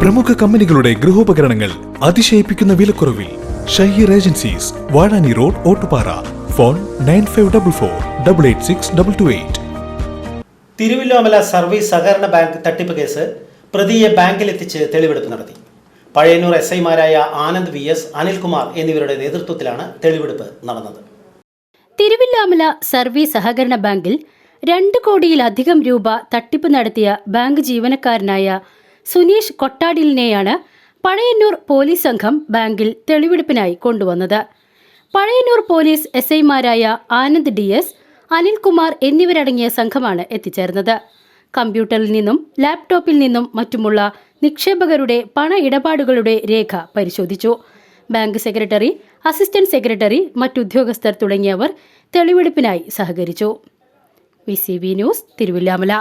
പ്രമുഖ കമ്പനികളുടെ ഗൃഹോപകരണങ്ങൾ അതിശയിപ്പിക്കുന്ന വിലക്കുറവിൽ Shaheer agencies Vazhani road Ottupara. Phone nine five double four double eight six double two eight. Thiruvilwamala service സഹകരണ ബാങ്ക് തട്ടിപ്പ് കേസ് പ്രതിയെ ബാങ്കിലെത്തിച്ച് തെളിവെടുപ്പ് നടത്തി. പഴയന്നൂർ എസ് ഐമാരായ ആനന്ദ് വി എസ് അനിൽകുമാർ എന്നിവരുടെ നേതൃത്വത്തിലാണ് തെളിവെടുപ്പ് നടന്നത്. തിരുവില്ലാമല സർവീസ് സഹകരണ ബാങ്കിൽ രണ്ട് കോടിയിലധികം രൂപ തട്ടിപ്പ് നടത്തിയ ബാങ്ക് ജീവനക്കാരനായ സുനീഷ് കൊട്ടാടിലിനെയാണ് പഴയന്നൂർ പോലീസ് സംഘം ബാങ്കിൽ തെളിവെടുപ്പിനായി കൊണ്ടുവന്നത്. പഴയന്നൂർ പോലീസ് എസ് ഐമാരായ ആനന്ദ് ഡി എസ് അനിൽകുമാർ എന്നിവരടങ്ങിയ സംഘമാണ് എത്തിച്ചേർന്നത്. കമ്പ്യൂട്ടറിൽ നിന്നും ലാപ്ടോപ്പിൽ നിന്നും മറ്റുമുള്ള നിക്ഷേപകരുടെ പണ ഇടപാടുകളുടെ രേഖ പരിശോധിച്ചു. ബാങ്ക് സെക്രട്ടറി അസിസ്റ്റന്റ് സെക്രട്ടറി മറ്റുദ്യോഗസ്ഥർ തുടങ്ങിയവർ തെളിവെടുപ്പിനായി സഹകരിച്ചു. V News Thiruvilwamala.